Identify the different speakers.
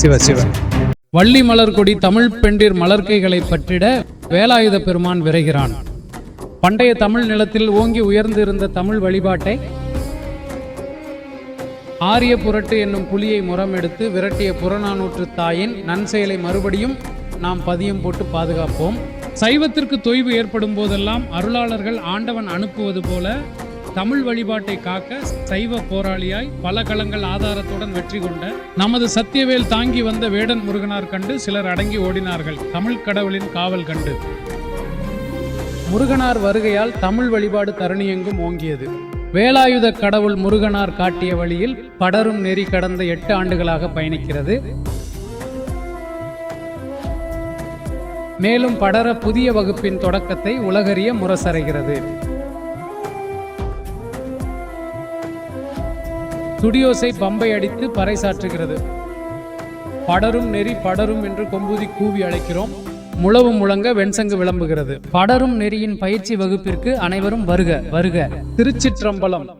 Speaker 1: சிவ சிவ. வள்ளி மலர்கொடி தமிழ் பெண்டிர் மலர்கைகளை பற்றிட வேலாயுத பெருமான் விரைகிறான். பண்டைய தமிழ் நிலத்தில் ஓங்கி உயர்ந்திருந்த தமிழ் வழிபாட்டை ஆரிய புரட்டு என்னும் புலியை முறமெடுத்து விரட்டிய புறநானூற்று தாயின் நன்செயலை மறுபடியும் நாம் பதியம் போட்டு பாதுகாப்போம். சைவத்திற்கு தொய்வு ஏற்படும் போதெல்லாம் அருளாளர்கள் ஆண்டவன் அனுப்புவது போல தமிழ் வழிபாட்டை காக்க சைவ போராளியாய் பல களங்கள் ஆதாரத்துடன் வெற்றி கொண்ட நமது சத்தியவேல் தாங்கி வந்த வேடன் முருகனார் கண்டு சிலர் அடங்கி ஓடினார்கள். தமிழ் கடவுளின் காவல் கண்டு. முருகனார் வருகையால் தமிழ் வழிபாடு தரணியெங்கும் ஓங்கியது. வேலாயுத கடவுள் முருகனார் காட்டிய வழியில் படரும் நெறி கடந்த எட்டு ஆண்டுகளாக பயணிக்கிறது. மேலும் படர புதிய வகுப்பின் தொடக்கத்தை உலகறிய முரசறைகிறது. துடியோசை பம்பை அடித்து பறைசாற்றுகிறது. படரும் நெறி படரும் என்று கொம்பூதி கூவி அழைக்கிறோம். முழவு முழங்க வெண்சங்கு விளம்புகிறது. படரும் நெறியின் பயிற்சி வகுப்பிற்கு அனைவரும் வருக வருக. திருச்சிற்றம்பலம்.